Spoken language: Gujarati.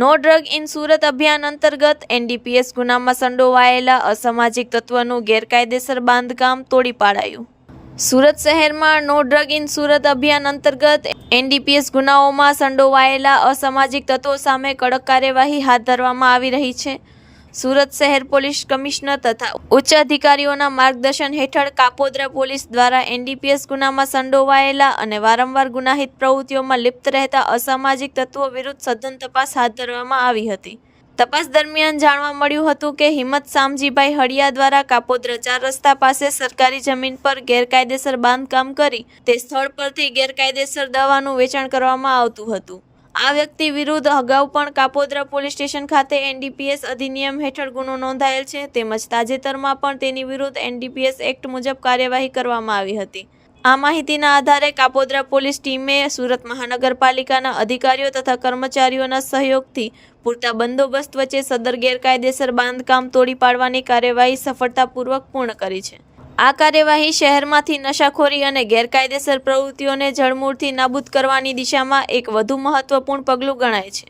નો ડ્રગ ઇન સુરત અભિયાન અંતર્ગત એનડીપીએસ ગુનામાં સંડોવાયેલા અસામાજિક તત્વનું ગેરકાયદેસર બાંધકામ તોડી પાડાયું. સુરત શહેરમાં નો ડ્રગ ઇન સુરત અભિયાન અંતર્ગત એનડીપીએસ ગુનાઓમાં સંડોવાયેલા અસામાજિક તત્વો સામે કડક કાર્યવાહી હાથ ધરવામાં આવી રહી છે. સુરત શહેર પોલીસ કમિશનર તથા ઉચ્ચ અધિકારીઓના માર્ગદર્શન હેઠળ કાપોદ્રા પોલીસ દ્વારા એનડીપીએસ ગુનામાં સંડોવાયેલા અને વારંવાર ગુનાહિત પ્રવૃત્તિઓમાં લિપ્ત રહેતા અસામાજિક તત્વો વિરુદ્ધ સઘન તપાસ હાથ ધરવામાં આવી હતી. તપાસ દરમિયાન જાણવા મળ્યું હતું કે હિંમત શામજીભાઈ હળિયા દ્વારા કાપોદ્રા ચાર રસ્તા પાસે સરકારી જમીન પર ગેરકાયદેસર બાંધકામ કરી તે સ્થળ પરથી ગેરકાયદેસર દવાનું વેચાણ કરવામાં આવતું હતું. આ વ્યક્તિ વિરુદ્ધ અગાઉ પણ કાપોદ્રા પોલીસ સ્ટેશન ખાતે એનડીપીએસ અધિનિયમ હેઠળ ગુનો નોંધાયેલ છે, તેમજ તાજેતરમાં પણ તેની વિરુદ્ધ એનડીપીએસ એક્ટ મુજબ કાર્યવાહી કરવામાં આવી હતી. આ માહિતીના આધારે કાપોદ્રા પોલીસ ટીમે સુરત મહાનગરપાલિકાના અધિકારીઓ તથા કર્મચારીઓના સહયોગથી પૂરતા બંદોબસ્ત વચ્ચે સદર ગેરકાયદેસર બાંધકામ તોડી પાડવાની કાર્યવાહી સફળતાપૂર્વક પૂર્ણ કરી છે. આ કાર્યવાહી શહેરમાંથી નશાખોરી અને ગેરકાયદેસર પ્રવૃત્તિઓને જળમૂળથી નાબૂદ કરવાની દિશામાં એક વધુ મહત્વપૂર્ણ પગલું ગણાય છે.